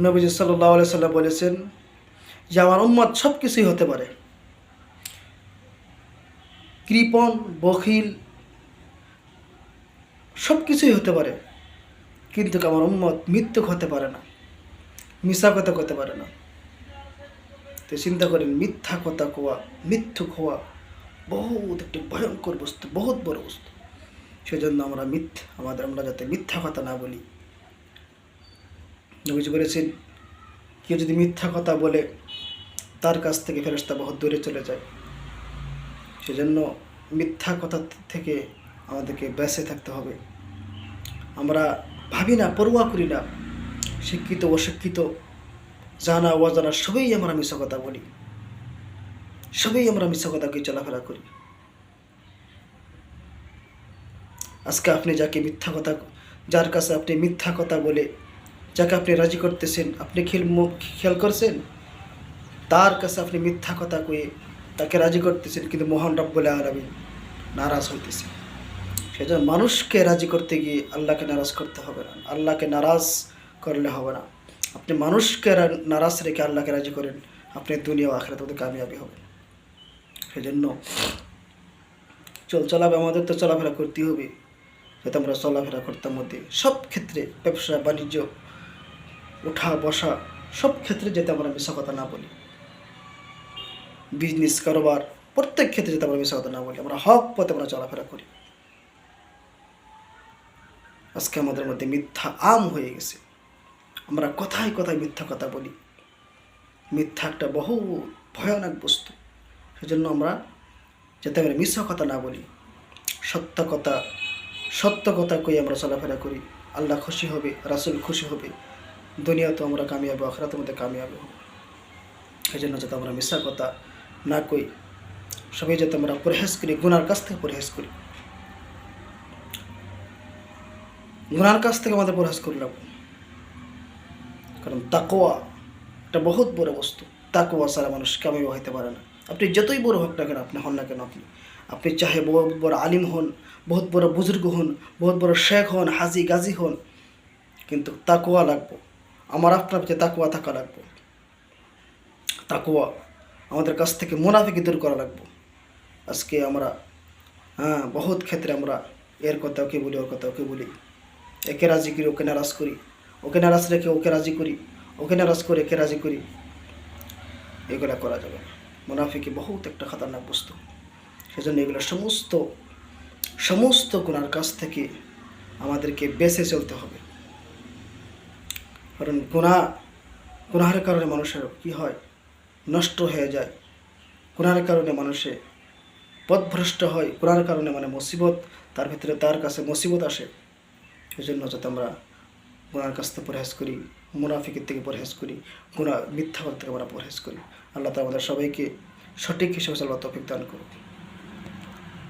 নবীজি সাল্লাহ সাল্লাম বলেছেন যে আমার উম্মত সব কিছুই হতে পারে। কৃপণ, বখিল সব কিছুই হতে পারে। কিন্তু আমার উম্মত মৃত্যুক হতে পারে না মিশা কথা করতে পারে না। তো চিন্তা করেন, মিথ্যা কথা কোয়া, মিথ্যুক হওয়া বহুত একটি ভয়ঙ্কর বস্তু, বহুত বড় বস্তু। সেজন্য আমরা মিথ্যা, আমাদের আমরা যাতে মিথ্যা কথা না বলি নবীজি বলেছেন কেউ যদি মিথ্যা কথা বলে, তার কাছ থেকে ফেরস্তা বহুত দূরে চলে যায়। সেজন্য মিথ্যা কথা থেকে আমাদেরকে বেঁচে থাকতে হবে। আমরা ভাবি না পড়ুয়া করি না। শিক্ষিত, অশিক্ষিত, জানা, অজানা, সবই আমরা মিশা কথা বলি। সবই আমরা মিশা কথাকে চলাফেরা করি। আজকে আপনি যাকে মিথ্যা কথা, যার কাছে আপনি মিথ্যা কথা বলে যাকে আপনি রাজি করতেছেন, আপনি খেল খেয়াল করছেন? তার কাছে আপনি মিথ্যা কথা কয়ে তাকে রাজি করতেছেন কিন্তু মোহন রব্বুল আলমী নারাজ হইতেছে সেজন্য মানুষকে রাজি করতে গিয়ে আল্লাহকে নারাজ করতে হবে না। আল্লাহকে নারাজ করলে হবে না। আপনি মানুষকে নারাজ রেখে আল্লাহকে রাজি করেন, আপনি দুনিয়া ও আখেরাত মধ্যে কামিয়াবি হবেন। সেজন্য চল চলাবে আমাদের তো চলাফেরা করতেই হবে। যাতে আমরা চলাফেরা করতাম মধ্যে সব ক্ষেত্রে ব্যবসা, বাণিজ্য ওঠা বসা, সব ক্ষেত্রে যাতে আমরা মিশা কথা না বলি। বিজনেস কারোবার, প্রত্যেক ক্ষেত্রে যাতে আমরা মিশা কথা না বলি। আমরা হক পথে আমরা চলাফেরা করি। আজকে আমাদের মধ্যে মিথ্যা আম হয়ে গেছে। আমরা কথায় কথায় মিথ্যা কথা বলি। মিথ্যা একটা বহু ভয়ানক বস্তু। সেজন্য আমরা যাতে আমরা মিথ্যা কথা না বলি, সত্য কথা সত্য কথা কই আমরা চলাফেরা করি। আল্লাহ খুশি হবে, রাসুল খুশি হবে। দুনিয়াতে আমরা কামিয়াব, আখরাতের মধ্যে কামিয়াব। এই জন্য যাতে আমরা মিশা কথা না কই, সবাই যাতে আমরা পরহেজ করি, গুনার কাছ থেকে পরহেজ করি। গুনার কাছ থেকে আমাদের পরহেজ করলাম কারণ তাকোয়া একটা বহুত বড় বস্তু। তাকোয়া ছাড়া মানুষ কামিয়াব হইতে পারে না। আপনি যতই বড় হোক না কেন, আপনি হন না কেন আপনি। আপনি চাহে বহুত বড় আলিম হন, বহুত বড় বুজুর্গ হন, বহুত বড় শেখ হন, হাজি গাজী হন, কিন্তু তাকোয়া লাগবো। আমার আপনার যে তাকুয়া থাকা লাগবো। তাকুয়া আমাদের কাছ থেকে মুনাফিকে দূর করা লাগবো। আজকে আমরা হ্যাঁ বহুত ক্ষেত্রে আমরা এর কথা ওকে বলি, ওর কথা ওকে বলি? একে রাজি করি, ওকে নারাজ করি। ওকে নারাজ রেখে ওকে রাজি করি। ওকে নারাজ করে একে রাজি করি। এগুলা করা যাবে না। মুনাফিকে বহুত একটা খাতারনাক বস্তু। সেজন্য এগুলো সমস্ত সমস্ত গুণার কাছ থেকে আমাদেরকে বেঁচে চলতে হবে। কারণ গুণা গুনাহের কারণে মানুষের কি হয়? নষ্ট হয়ে যায়। গুনাহের কারণে মানুষে পথভ্রষ্ট হয় গুনার কারণে মানে মুসিবত, তার ভিতরে তার কাছে মুসিবত আসে। এই জন্য যাতে আমরা গুনার কাছ থেকে পরহেজ করি, মুনাফিকের থেকে পরহেজ করি গুণা মিথ্যা থেকে আমরা পরহেজ করি। আল্লাহ তালা আমাদের সবাইকে সঠিক হিসেবে চলবার তফিক দান করুন